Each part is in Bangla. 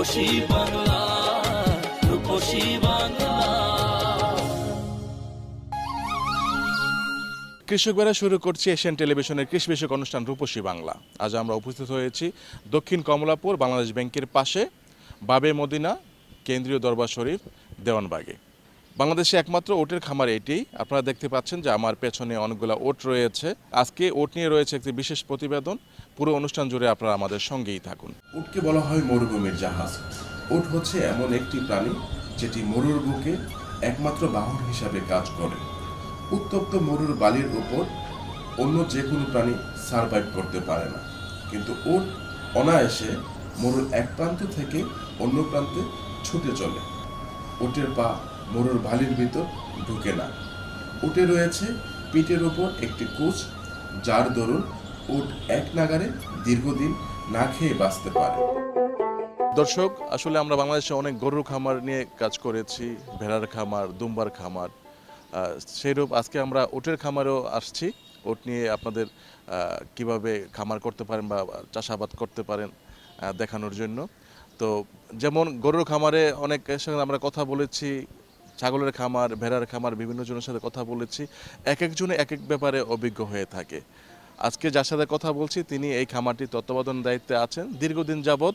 রূপসী বাংলা রূপসী বাংলা। শুরু করছি এশিয়ান টেলিভিশনের কৃষি বিষয়ক অনুষ্ঠান রূপসী বাংলা। আজ আমরা উপস্থিত হয়েছি দক্ষিণ কমলাপুর বাংলাদেশ ব্যাংকের পাশে, বাবে মদিনা, কেন্দ্রীয় দরবার শরীফ, দেওয়ানবাগে। বাংলাদেশে একমাত্র ওটের খামার এটি। আপনারা দেখতে পাচ্ছেন যে আমার পেছনে অনেকগুলো ওট রয়েছে। আজকে ওট নিয়ে রয়েছে একটি বিশেষ প্রতিবেদন। পুরো অনুষ্ঠান জুড়ে আপনারা আমাদের সঙ্গেই থাকুন। উটকে বলা হয় মরুভূমির জাহাজ। উট হচ্ছে এমন একটি প্রাণী যেটি মরুর বুকে একমাত্র বাহন হিসাবে কাজ করে। উত্তপ্ত মরুর বালির উপর অন্য যে কোনো প্রাণী সার্ভাইভ করতে পারে না। কিন্তু উট অনায়াসে মরুর এক প্রান্ত থেকে অন্য প্রান্তে ছুটে চলে। উটের পা মরুর বালির ভিতর ঢুকে না। উটে রয়েছে পিঠের উপর একটি কোচ, যার দরুন উট এক নাগারে দীর্ঘদিন না খেয়ে বাঁচতে পারে। দর্শক, আসলে আমরা বাংলাদেশে অনেক গরুর খামার নিয়ে কাজ করেছি, ভেড়ার খামার, দুম্বার খামার। সেইরূপ আজকে আমরা ওটের খামারেও আসছি। ওট নিয়ে আপনাদের কীভাবে খামার করতে পারেন বা চাষাবাদ করতে পারেন দেখানোর জন্য। তো যেমন গরুর খামারে অনেকের সঙ্গে আমরা কথা বলেছি, ছাগলের খামার, ভেড়ার খামার, বিভিন্ন জনের সাথে কথা বলেছি। এক একজনে এক এক ব্যাপারে অভিজ্ঞ হয়ে থাকে। আজকে যার সাথে কথা বলছি তিনি এই খামারটি তত্ত্বাবধান দায়িত্বে আছেন। দীর্ঘদিন যাবৎ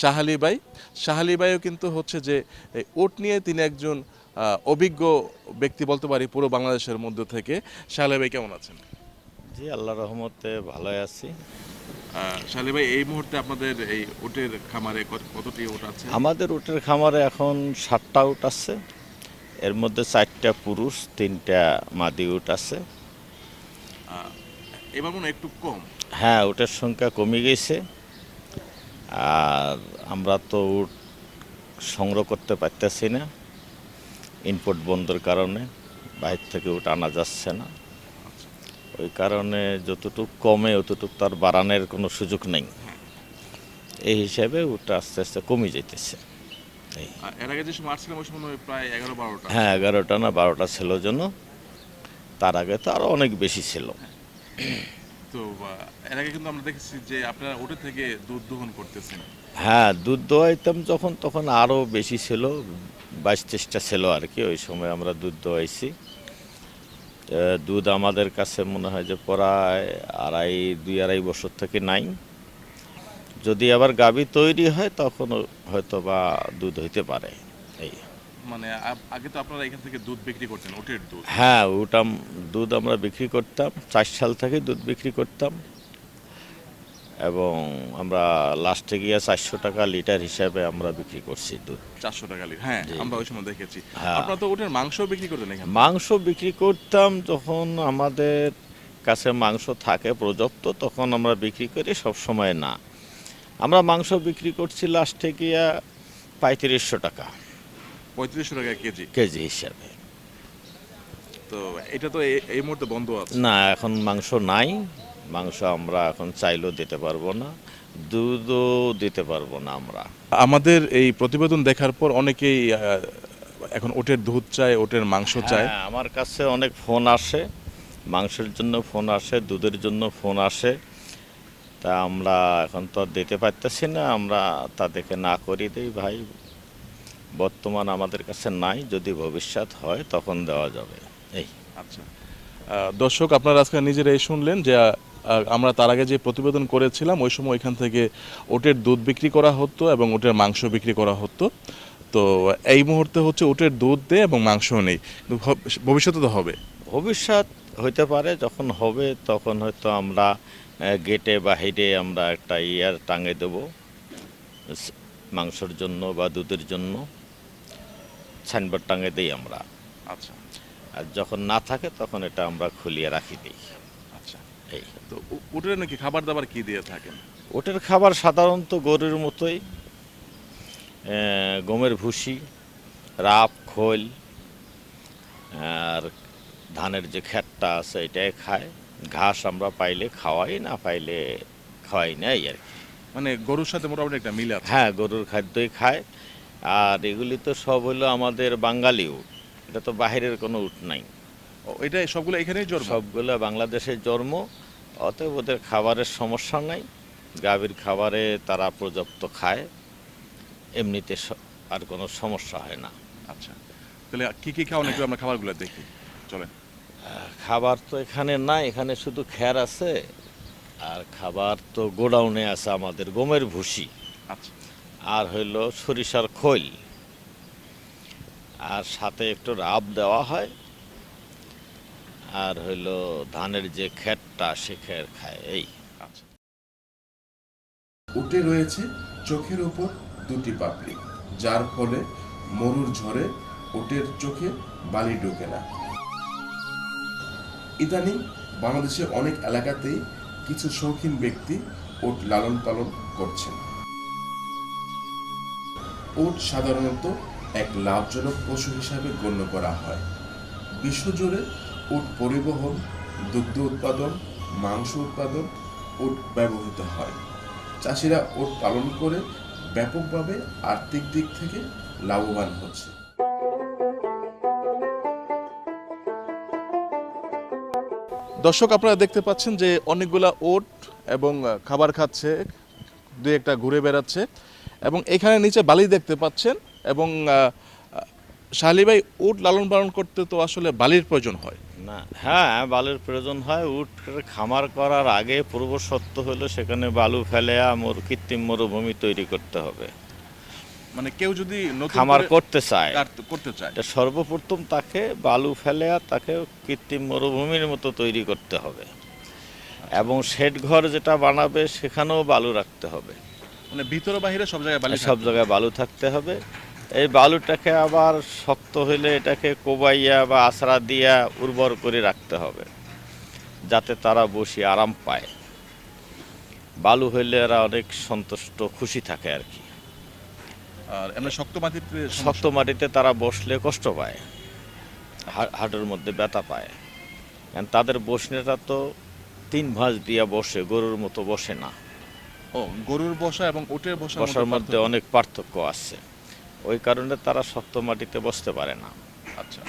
শাহালি বাই শাহালি বাইও কিন্তু হচ্ছে যে এই ওট নিয়ে তিনি একজন অভিজ্ঞ ব্যক্তি বলতে পারি পুরো বাংলাদেশের মধ্য থেকে। শাহালি ভাই কেমন আছেন? জি আল্লাহ রহমতে ভালোই আছি। শাহালি ভাই এই মুহূর্তে আপনাদের এই ওটের খামারে কতটি ওট আছে? আমাদের উটের খামারে এখন সাতটা উট আছে। এর মধ্যে চারটা পুরুষ তিনটা মাদি উট আছে। এবার মনে একটু কম। হ্যাঁ উটের সংখ্যা কমে গেছে। আর আমরা তো উট সংগ্রহ করতে পারতেছি না ইনপুট বন্ধের কারণে বাইরে থেকে উট আনা যাচ্ছে না। ওই কারণে যতটুকু কমে অতটুকু তার বাড়ানোর কোনো সুযোগ নেই। এই হিসাবে উটটা আস্তে আস্তে কমে যেতেছে এর আগে যে সময় ওই সময় প্রায় এগারো বারোটা। হ্যাঁ এগারোটা না বারোটা ছিল জন্য তার আগে তো আরও অনেক বেশি ছিল। তো এর আগে কিন্তু আমরা দেখেছি যে আপনারা ওটে থেকে দুধ দোহন করতেছেন। হ্যাঁ দুধ দোয়াইতাম যখন, তখন আরও বেশি ছিল, বাইশ তেইশটা ছিল আর কি, ওই সময় আমরা দুধ দোয়াইছি দুধ আমাদের কাছে মনে হয় যে প্রায় আড়াই, দুই আড়াই বছর থেকে নাই। যদি আবার গাবি তৈরি হয় তখন হয়তো বা দুধ হইতে পারে। এই। মানে আগে তো আপনারা এখান থেকে দুধ বিক্রি করতেন ওটের দুধ। হ্যাঁ ওটাম দুধ আমরা বিক্রি করতাম চার সাল থেকে দুধ বিক্রি করতাম। এবং আমরা লাস্টে গিয়ে চারশো টাকা লিটার হিসাবে আমরা বিক্রি করছি দুধ। চারশো টাকা লিটার হ্যাঁ আমরা ওই সময় দেখেছি। হ্যাঁ। আপনারা তো ওটের মাংস বিক্রি করতেন এখানে মাংস বিক্রি করতাম যখন আমাদের কাছে মাংস থাকে পর্যাপ্ত তখন আমরা বিক্রি করি সব সময় না। আমরা মাংস বিক্রি করছি লাস্টে গিয়া পঁয়ত্রিশশো টাকা। পঁয়ত্রিশশো টাকা কেজি। কেজি হিসাবে। তো এটা তো এই মুহূর্তে বন্ধ আছে। না এখন মাংস নাই। মাংস আমরা এখন চাইলেও দিতে পারব না। দুধও দিতে পারব না আমরা। আমাদের এই প্রতিবেদন দেখার পর অনেকেই এখন ওটের দুধ চায় ওটের মাংস চায়। হ্যাঁ আমার কাছে অনেক ফোন আসে। মাংসের জন্য ফোন আসে দুধের জন্য ফোন আসে। তা আমরা এখন তো দিতে পারতেছি না। আমরা তাদেরকে না করি দিই ভাই। বর্তমান আমাদের কাছে নাই যদি ভবিষ্যৎ হয় তখন দেওয়া যাবে। এই। আচ্ছা। দর্শক আপনারা আজকে নিজেরাই শুনলেন যে আমরা তার আগে যে প্রতিবেদন করেছিলাম ওই সময় এখান থেকে ওটের দুধ বিক্রি করা হতো এবং ওটের মাংস বিক্রি করা হতো। তো এই মুহূর্তে হচ্ছে ওটের দুধ দেয় এবং মাংস নেই। ভবিষ্যতে তো হবে। ভবিষ্যৎ হইতে পারে যখন হবে তখন হয়তো আমরা গেটে বাহিরে আমরা একটা ইয়ার টাঙে দেব। মাংসর জন্য বা দুধের জন্য। সাইনবোর্ড টাঙে দিই আমরা। আচ্ছা। আর যখন না থাকে তখন এটা আমরা খুলিয়ে রাখি দিই। আচ্ছা। এই। তো উটের নাকি খাবার দাবার কি দিয়ে থাকেন? ওটের খাবার সাধারণত গরুর মতোই গমের ভুসি রাপ খোল আর ধানের যে খ্যাটটা আছে এটাই খায়। ঘাস আমরা পাইলে খাওয়াই না পাইলে খাওয়াই নাই আর কি। মানে গরুর সাথে মোটামুটি একটা মিল হ্যাঁ গরুর খাদ্যই খায়। আর এগুলি তো সব হলো আমাদের বাঙালি উট এটা তো বাহিরের কোনো উট নাই। ও, এটা সবগুলো এখানেই জন্ম? সবগুলো বাংলাদেশের জন্ম অতএব ওদের খাবারের সমস্যা নাই। গাভীর খাবারে তারা পর্যাপ্ত খায় এমনিতে আর কোনো সমস্যা হয় না। আচ্ছা তাহলে কি কি খাওয়ান একটু আমরা খাবারগুলো দেখি? চলেন। খাবার তো এখানে নাই এখানে শুধু খ্যার আছে। আর খাবার তো গোডাউনে আছে আমাদের গমের ভুসি। আচ্ছা। আর হইল সরিষার খৈল। আর সাথে একটু রাব দেওয়া হয়। আর হইল ধানের যে খ্যারটা সে খ্যার খায়, এই। উঠে রয়েছে চোখের উপর দুটি পাপড়ি, যার ফলে মরুর ঝড়ে উটের চোখে বালি ঢোকে না। ইদানিং বাংলাদেশের অনেক এলাকাতেই কিছু শৌখিন ব্যক্তি উট লালন পালন করছেন। উট সাধারণত এক লাভজনক পশু হিসাবে গণ্য করা হয়। বিশ্বজুড়ে উট পরিবহন, দুগ্ধ উৎপাদন, মাংস উৎপাদন উট ব্যবহৃত হয়। চাষিরা উট পালন করে ব্যাপকভাবে আর্থিক দিক থেকে লাভবান হচ্ছে। দর্শক, আপনারা দেখতে পাচ্ছেন যে অনেকগুলা ওট এবং খাবার খাচ্ছে, দুই একটা ঘুরে বেড়াচ্ছে। এবং এখানে নিচে বালি দেখতে পাচ্ছেন এবং শালি ভাই উট লালন পালন করতে তো আসলে বালির প্রয়োজন হয়। না হ্যাঁ বালির প্রয়োজন হয়। উট খামার করার আগে পূর্ব সত্য হলো সেখানে বালু ফেলে আমর কৃত্রিম মরুভূমি তৈরি করতে হবে। মানে কেউ যদি খামার করতে চায়। করতে চায়। এটা সর্বপ্রথম তাকে বালু ফেলে আর তাকে কৃত্রিম মরুভূমির মতো তৈরি করতে হবে। এবং শেড ঘর যেটা বানাবে সেখানেও বালু রাখতে হবে। মানে ভিতরে বাহিরে সব জায়গায় বালি সব জায়গায় বালু থাকতে হবে। এই বালুটাকে আবার শক্ত হইলে এটাকে কোবাইয়া বা আছড়া দিয়া উর্বর করে রাখতে হবে যাতে তারা বসে আরাম পায়। বালু হইলে এরা অনেক সন্তুষ্ট খুশি থাকে আর কি। আর এমনি শক্ত মাটিতে শক্ত মাটিতে তারা বসলে কষ্ট পায় হাঁটুর মধ্যে ব্যথা পায়। কারণ তাদের বসনেটা তো তিন ভাঁজ দিয়া বসে গরুর মতো বসে না। ও গরুর বসা এবং উটের বসা বসার মধ্যে অনেক পার্থক্য আছে। ওই কারণে তারা শক্ত মাটিতে বসতে পারে না। আচ্ছা।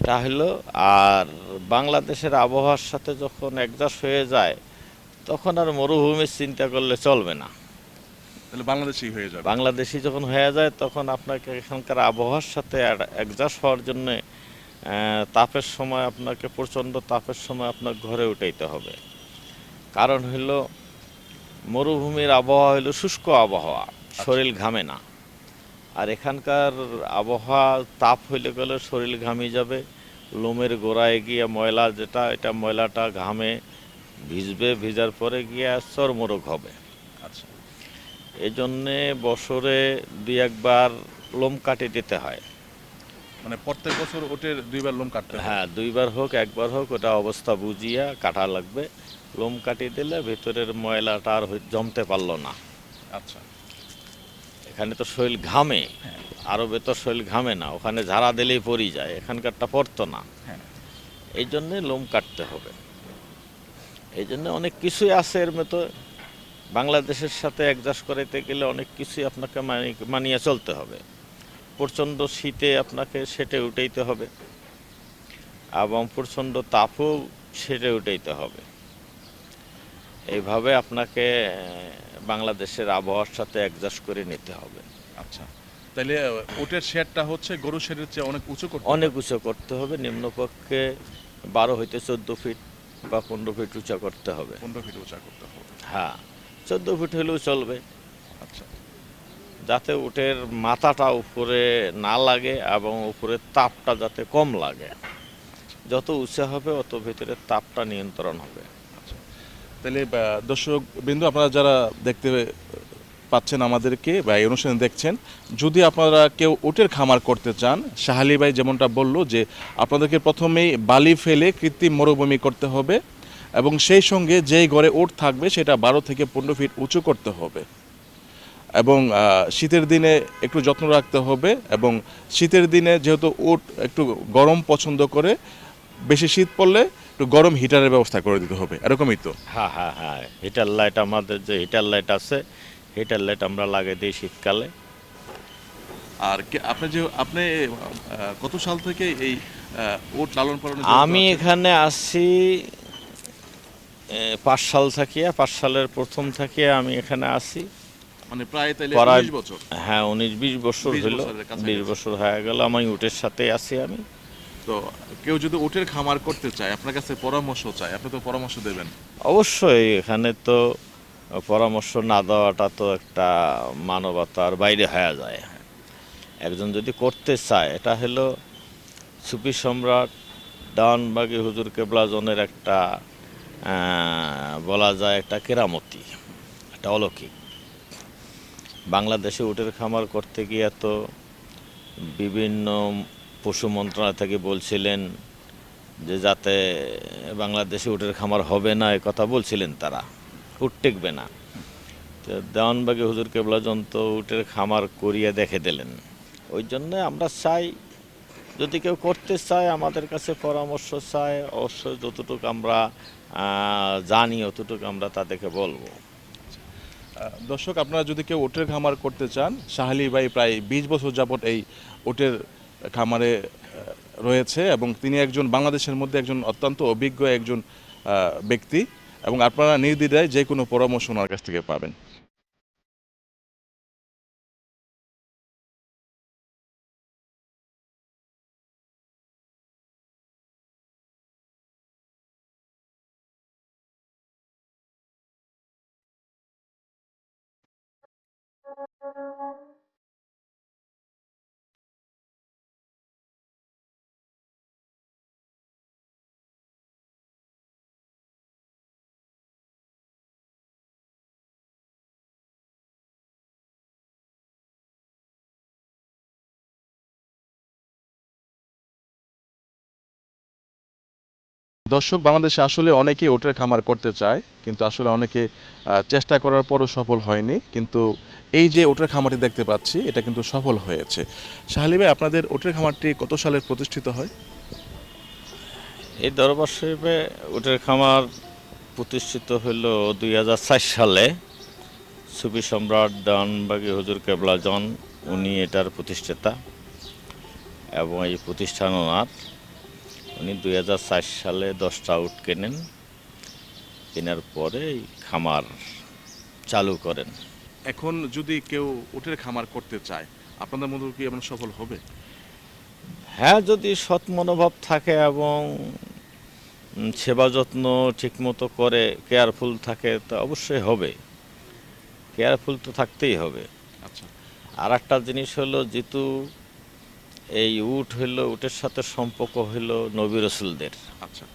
এটা হলো আর বাংলাদেশের আবহাওয়ার সাথে যখন অ্যাডজাস্ট হয়ে যায় তখন আর মরুভূমির চিন্তা করলে চলবে না। তাহলে বাংলাদেশেই হয়ে যাবে। বাংলাদেশি যখন হয়ে যায় তখন আপনাকে এখানকার আবহাওয়ার সাথে অ্যাডজাস্ট হওয়ার জন্য তাপের সময় আপনাকে প্রচণ্ড তাপের সময় আপনার ঘরে উঠাইতে হবে। কারণ হলো মরুভূমির আবহাওয়া হলো শুষ্ক আবহাওয়া শরীর ঘামে না। আর এখানকার আবহাওয়া তাপ হইলে গেলে শরীর ঘামিয়ে যাবে লোমের গোড়ায় গিয়ে ময়লা যেটা এটা ময়লাটা ঘামে ভিজবে ভিজার পরে গিয়ে চর্মরোগ হবে। আচ্ছা। এই জন্যে বছরে দুই একবার লোম কাটে দিতে হয়। মানে প্রত্যেক বছর উটের দুইবার লোম কাটতে হ্যাঁ দুইবার হোক একবার হোক ওটা অবস্থা বুঝিয়া কাটা লাগবে। লোম কাটিয়ে দিলে ভেতরের ময়লাটা আর জমতে পারল না। আচ্ছা। এখানে তো শরীর ঘামে আরবে তো শরীর ঘামে না ওখানে ঝাড়া দিলেই পরি যায় এখানকারটা পড়তো না। হ্যাঁ। এই জন্যে লোম কাটতে হবে। এই জন্য অনেক কিছুই আছে এর মতো। বাংলাদেশের সাথে অ্যাডজাস্ট করাইতে গেলে অনেক কিছুই আপনাকে মানিয়ে চলতে হবে। প্রচণ্ড শীতে আপনাকে সেটে উঠাইতে হবে। এবং প্রচণ্ড তাপও সেটে উঠাইতে হবে। এইভাবে আপনাকে বাংলাদেশের আবহাওয়ার সাথে অ্যাডজাস্ট করে নিতে হবে। আচ্ছা। তাহলে উটের শেডটা হচ্ছে গরুর শেডের চেয়ে অনেক উঁচু করতে অনেক উঁচু করতে হবে নিম্নপক্ষে বারো হইতে চোদ্দ ফিট বা পনেরো ফিট উঁচা করতে হবে। পনেরো ফিট উঁচা করতে হবে। হ্যাঁ চোদ্দ ফিট হলেও চলবে। আচ্ছা। যাতে উটের মাথাটা উপরে না লাগে এবং উপরের তাপটা যাতে কম লাগে। যত উঁচা হবে অত ভিতরে তাপটা নিয়ন্ত্রণ হবে। তাহলে দর্শক বিন্দু, আপনারা যারা দেখতে পাচ্ছেন আমাদেরকে বা এই অনুষ্ঠানে দেখছেন, যদি আপনারা কেউ ওটের খামার করতে চান, শাহালি ভাই যেমনটা বলল যে আপনাদেরকে প্রথমেই বালি ফেলে কৃত্রিম মরুভূমি করতে হবে এবং সেই সঙ্গে যেই ঘরে ওট থাকবে সেটা বারো থেকে পনেরো ফিট উঁচু করতে হবে এবং শীতের দিনে একটু যত্ন রাখতে হবে এবং শীতের দিনে যেহেতু ওট একটু গরম পছন্দ করে বেশি শীত পড়লে একটু গরম হিটারের ব্যবস্থা করে দিতে হবে। এরকমই তো। হ্যাঁ হ্যাঁ হ্যাঁ। হিটার লাইট আমাদের যে হিটার লাইট আছে হিটার লাইট আমরা লাগিয়ে দিই শীতকালে। আর কে- আপনি যে আপনি আহ, কত সাল থেকে এই আহ, উট লালন পালন আমি এখানে আসছি এ, পাঁচ সাল থাকিয়া পাঁচ সালের প্রথম থাকিয়া আমি এখানে আসি মানে প্রায় তাইলে 19 বছর। হ্যাঁ উনিশ বিশ বছর 20 হলো বছরের কাছাকাছি। বিশ বছর হয়ে গেল আমি উটের সাথে আছি আমি। তো কেউ যদি উটের খামার করতে চায়, আপনার কাছে পরামর্শ চায়, আপনি তো পরামর্শ দেবেন। অবশ্যই, এখানে তো পরামর্শ না দেওয়াটা তো একটা মানবতার বাইরে হয়ে যায়। একজন যদি করতে চায়, এটা হলো সুফি সম্রাট ডানবাগি হুজুর কেবলাজনের একটা বলা যায় একটা কেরামতি, একটা অলৌকিক। বাংলাদেশে উটের খামার করতে গিয়ে তো বিভিন্ন পশু মন্ত্রণালয় থেকে বলছিলেন যে যাতে বাংলাদেশে উটের খামার হবে না, এ কথা বলছিলেন তারা। উট টেকবে না। তো দেওয়ানবাগে হুজুর কেবলাজন তো উটের খামার করিয়ে দেখে দিলেন। ওই জন্য আমরা চাই, যদি কেউ করতে চায়, আমাদের কাছে পরামর্শ চায়, অবশ্যই যতটুকু আমরা জানি অতটুকু আমরা তাদেরকে বলব। দর্শক, আপনারা যদি কেউ ওটের খামার করতে চান শাহালি ভাই প্রায় বিশ বছর যাবত এই উটের খামারে রয়েছে এবং তিনি একজন, বাংলাদেশের মধ্যে একজন অত্যন্ত অভিজ্ঞ একজন ব্যক্তি এবং আপনারা নির্দ্বিধায় যে কোনো পরামর্শ ওনার কাছ থেকে পাবেন। দর্শক, বাংলাদেশে আসলে অনেকেই উটের খামার করতে চায়, কিন্তু আসলে অনেকে চেষ্টা করার পরও সফল হয়নি। কিন্তু এই যে উটের খামারটি দেখতে পাচ্ছি, এটা কিন্তু সফল হয়েছে। শাহালি ভাই, আপনাদের উটের খামারটি কত সালে প্রতিষ্ঠিত হয়? এই দরবার শরীফে উটের খামার প্রতিষ্ঠিত হইল দুই হাজার চার সালে। সুফি সম্রাট দানবাগী হুজুর কেবলাজন, উনি এটার প্রতিষ্ঠাতা এবং এই প্রতিষ্ঠান ওনার। উনি দুই হাজার চার সালে দশটা উট কেনেন। কেনার পরে খামার চালু করেন। এখন যদি কেউ উটের খামার করতে চায় আপনাদের মধ্যে কি এমন সফল হবে? হ্যাঁ যদি সৎ মনোভাব থাকে এবং সেবা যত্ন ঠিকমতো করে কেয়ারফুল থাকে তা অবশ্যই হবে। কেয়ারফুল তো থাকতেই হবে। আচ্ছা। আর একটা জিনিস হলো যেহেতু এই উট হইল উটের সাথে সম্পর্ক হইল নবী রসুলদের। আচ্ছা।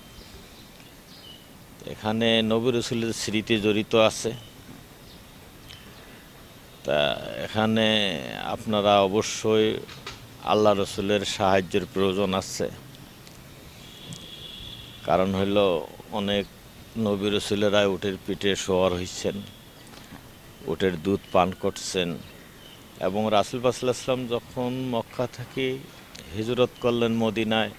এখানে নবী রসুলের স্মৃতি জড়িত আছে। তা এখানে আপনারা অবশ্যই আল্লাহ রসুলের সাহায্যের প্রয়োজন আছে। কারণ হইল অনেক নবী রসুলেরা উটের পিঠে শোয়ার হয়েছেন উটের দুধ পান করছেন। এবং রাসুল বাসলাম যখন মক্কা থেকে হিজরত করলেন মদিনায়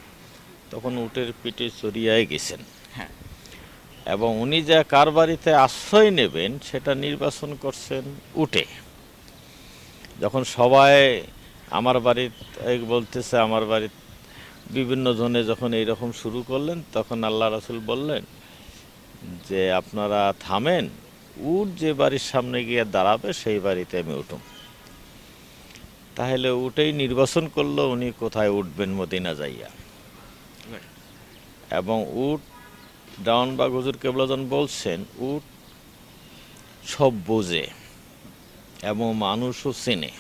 তখন উটের পিঠে চড়িয়ায় গেছেন। হ্যাঁ। এবং উনি যে কার বাড়িতে আশ্রয় নেবেন সেটা নির্বাচন করছেন উঠে যখন সবাই আমার বাড়ির বলতেছে আমার বাড়ির বিভিন্ন জনে যখন এইরকম শুরু করলেন তখন আল্লাহ রাসুল বললেন যে আপনারা থামেন উট যে বাড়ির সামনে গিয়ে দাঁড়াবে সেই বাড়িতে আমি উঠুম। তাহলে উটেই নির্বাচন করল উনি কোথায় উঠবেন মদিনা যাইয়া. এবং উট ডাউন বা হুজুর কেবলাজন বলছেন উট সব বোঝে এবং মানুষও চেনে।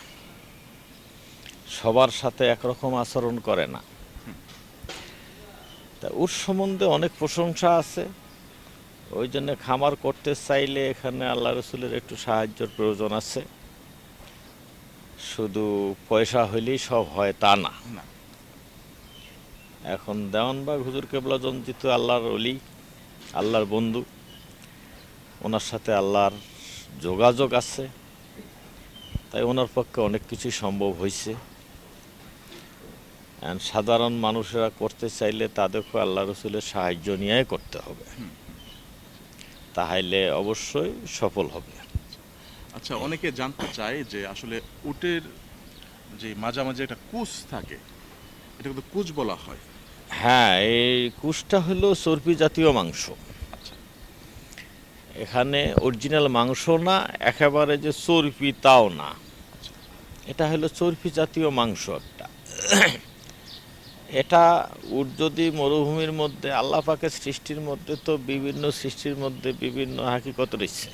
সবার সাথে একরকম আচরণ করে না। তা উট সম্বন্ধে অনেক প্রশংসা আছে। ওই জন্য খামার করতে চাইলে এখানে আল্লাহ রসুলের একটু সাহায্যের প্রয়োজন আছে। শুধু পয়সা হইলেই সব হয় তা না। এখন দেওয়ানবাগ হুজুর কেবলা জঞ্জিত আল্লাহর অলি আল্লাহর বন্ধু ওনার সাথে আল্লাহর যোগাযোগ আছে। তাই ওনার পক্ষে অনেক কিছুই সম্ভব হয়েছে সাধারণ মানুষেরা করতে চাইলে তাদেরকে আল্লাহ রসুলের সাহায্য নিয়ে করতে হবে। তাহলে অবশ্যই সফল হবে। আচ্ছা অনেকে জানতে চায় যে আসলে উটের যে মাঝামাঝি একটা কুচ থাকে এটা কিন্তু কুচ বলা হয়। হ্যাঁ এই কুশটা হলো চর্বি জাতীয় মাংস। আচ্ছা। এখানে অরিজিনাল মাংস না একেবারে যে চর্বি তাও না। এটা হলো চর্বি জাতীয় মাংস একটা। এটা উট যদি মরুভূমির মধ্যে আল্লাহ পাকের সৃষ্টির মধ্যে তো বিভিন্ন সৃষ্টির মধ্যে বিভিন্ন হাকিকত রয়েছে।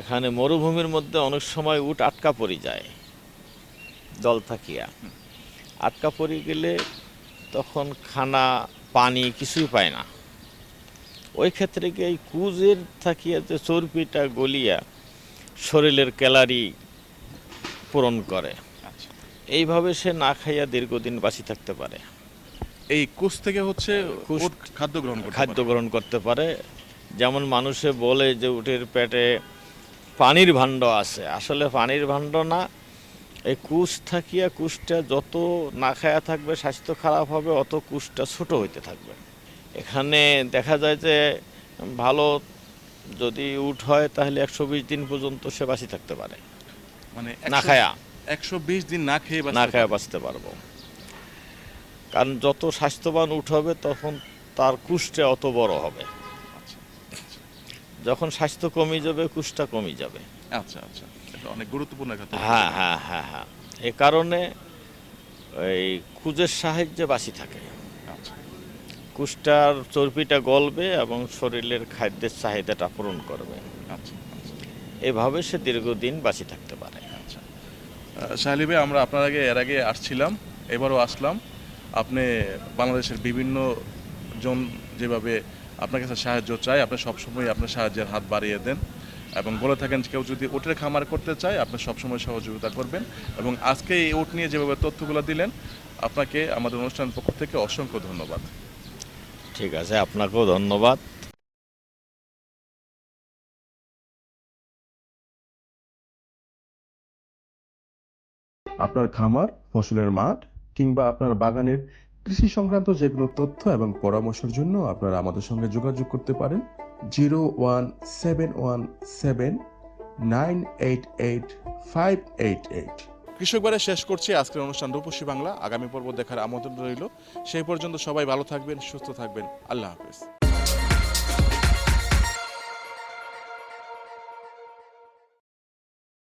এখানে মরুভূমির মধ্যে অনেক সময় উট আটকা পড়ে যায় দল থাকিয়া। আটকা পড়ে গেলে তখন খানা পানি কিছুই পায় না। ওই ক্ষেত্রে গিয়ে এই কুজের থাকিয়া যে চর্বিটা গলিয়া শরীরের ক্যালারি পূরণ করে। আচ্ছা। এইভাবে সে না খাইয়া দীর্ঘদিন বাঁচি থাকতে পারে। এই কুচ থেকে হচ্ছে খাদ্য গ্রহণ খাদ্য। গ্রহণ করতে পারে। যেমন মানুষে বলে যে উটের পেটে পানির ভাণ্ড আছে। আসলে পানির ভাণ্ড না এই কুশ থাকিয়া কুশটা যত না খায়া থাকবে স্বাস্থ্য খারাপ হবে অত কুশটা ছোট হইতে থাকবে। এখানে দেখা যায় যে ভালো যদি উঠ হয় তাহলে একশো বিশ দিন পর্যন্ত সে বাঁচি থাকতে পারে। মানে না খায়া। একশো বিশ দিন না খেয়ে না খায়া বাঁচতে পারব। কারণ যত স্বাস্থ্যবান উঠ হবে তখন তার কুষ্টা অত বড় হবে। যখন স্বাস্থ্য কমে যাবে কুষ্টা কমে যাবে। আচ্ছা আচ্ছা। এটা অনেক গুরুত্বপূর্ণ তথ্য। হ্যাঁ হ্যাঁ হ্যাঁ হ্যাঁ। এ কারণে এই কুজের সাহায্যে বাঁচি থাকে। আচ্ছা। কুষ্টার চর্বিটা গলবে এবং শরীরের খাদ্যের চাহিদাটা পূরণ করবে। আচ্ছা আচ্ছা। এভাবে সে দীর্ঘদিন বাঁচি থাকতে পারে। আচ্ছা। ভাই আমরা আপনার আগে এর আগে আসছিলাম এবারও আসলাম। আপনি বাংলাদেশের বিভিন্ন জন যেভাবে আপনার কাছে সাহায্য চাই আপনি সবসময় আপনার সাহায্যের হাত বাড়িয়ে দেন এবং বলে থাকেন কেউ যদি ওটের খামার করতে চায় আপনি সবসময় সহযোগিতা করবেন। এবং আজকে এই ওট নিয়ে যেভাবে তথ্যগুলো দিলেন আপনাকে আমাদের অনুষ্ঠানের পক্ষ থেকে অসংখ্য ধন্যবাদ। ঠিক আছে আপনাকেও ধন্যবাদ। আপনার খামার ফসলের মাঠ কিংবা আপনার বাগানের কৃষি সংক্রান্ত যে কোনো তথ্য এবং পরামর্শের জন্য আপনারা আমাদের সঙ্গে যোগাযোগ করতে পারেন। Zero one seven one seven nine eight eight five eight eight. কৃষকবারে শেষ করছি আজকের অনুষ্ঠান রূপসী বাংলা। আগামী পর্ব দেখার আমন্ত্রণ রইল। সেই পর্যন্ত সবাই ভালো থাকবেন, সুস্থ থাকবেন। আল্লাহ হাফেজ।